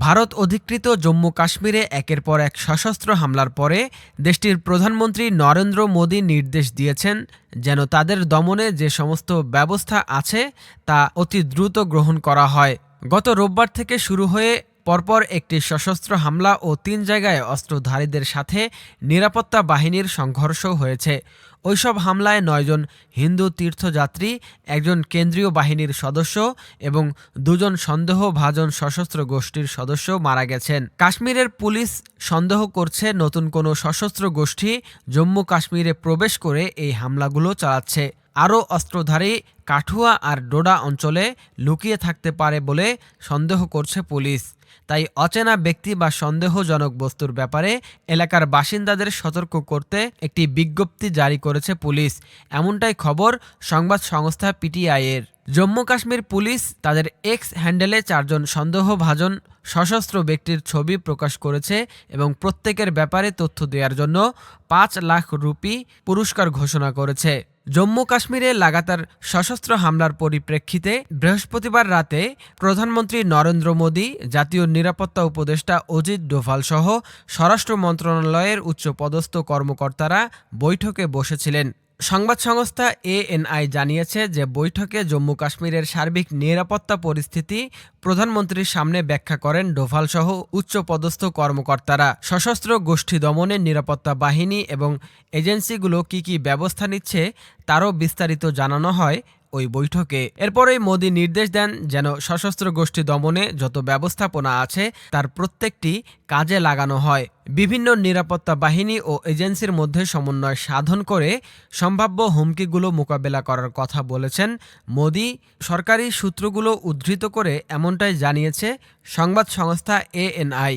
ভারত অধিকৃত জম্মু কাশ্মীরে একের পর এক সশস্ত্র হামলার পরে দেশটির প্রধানমন্ত্রী নরেন্দ্র মোদী নির্দেশ দিয়েছেন যেন তাদের দমনে যে সমস্ত ব্যবস্থা আছে তা অতি দ্রুত গ্রহণ করা হয়। গত রোববার থেকে শুরু হয়ে পরপর একটি সশস্ত্র হামলা ও তিন জায়গায় অস্ত্রধারীদের সাথে নিরাপত্তা বাহিনীর সংঘর্ষ হয়েছে। ওইসব হামলায় নয়জন হিন্দু তীর্থযাত্রী, একজন কেন্দ্রীয় বাহিনীর সদস্য এবং দুজন সন্দেহভাজন সশস্ত্র গোষ্ঠীর সদস্য মারা গেছেন। কাশ্মীরের পুলিশ সন্দেহ করছে নতুন কোনো সশস্ত্র গোষ্ঠী জম্মু কাশ্মীরে প্রবেশ করে এই হামলাগুলো চালাচ্ছে। আরও অস্ত্রধারী কাঠুয়া আর ডোডা অঞ্চলে লুকিয়ে থাকতে পারে বলে সন্দেহ করছে পুলিশ। তাই অচেনা ব্যক্তি বা সন্দেহজনক বস্তুর ব্যাপারে এলাকার বাসিন্দাদের সতর্ক করতে একটি বিজ্ঞপ্তি জারি করেছে পুলিশ। এমনটাই খবর সংবাদ সংস্থা পিটিআইয়ের। জম্মু কাশ্মীর পুলিশ তাদের এক্স হ্যান্ডেলে চারজন সন্দেহভাজন সশস্ত্র ব্যক্তির ছবি প্রকাশ করেছে এবং প্রত্যেকের ব্যাপারে তথ্য দেওয়ার জন্য পাঁচ লাখ রুপি পুরস্কার ঘোষণা করেছে। জম্মু কাশ্মীরে লাগাতার সশস্ত্র হামলার পরিপ্রেক্ষিতে বৃহস্পতিবার রাতে প্রধানমন্ত্রী নরেন্দ্র মোদী, জাতীয় নিরাপত্তা উপদেষ্টা অজিত ডোভাল সহ স্বরাষ্ট্র মন্ত্রণালয়ের উচ্চপদস্থ কর্মকর্তারা বৈঠকে বসেছিলেন। সংবাদ সংস্থা এএনআই জানিয়েছে যে বৈঠকে জম্মু কাশ্মীরের সার্বিক নিরাপত্তা পরিস্থিতি প্রধানমন্ত্রীর সামনে ব্যাখ্যা করেন ডোভালসহ উচ্চপদস্থ কর্মকর্তারা। সশস্ত্র গোষ্ঠী দমনে নিরাপত্তা বাহিনী এবং এজেন্সিগুলো কি কি ব্যবস্থা নিচ্ছে তারও বিস্তারিত জানানো হয় ওই বৈঠকে। এরপরেই মোদী নির্দেশ দেন যেন সশস্ত্র গোষ্ঠী দমনে যত ব্যবস্থাপনা আছে, তার প্রত্যেকটি কাজে লাগানো হয়। বিভিন্ন নিরাপত্তা বাহিনী ও এজেন্সির মধ্যে সমন্বয় সাধন করে সম্ভাব্য হুমকিগুলো মোকাবেলা করার কথা বলেছেন মোদী। সরকারি সূত্রগুলো উদ্ধৃত করে এমনটাই জানিয়েছে সংবাদ সংস্থা এএনআই।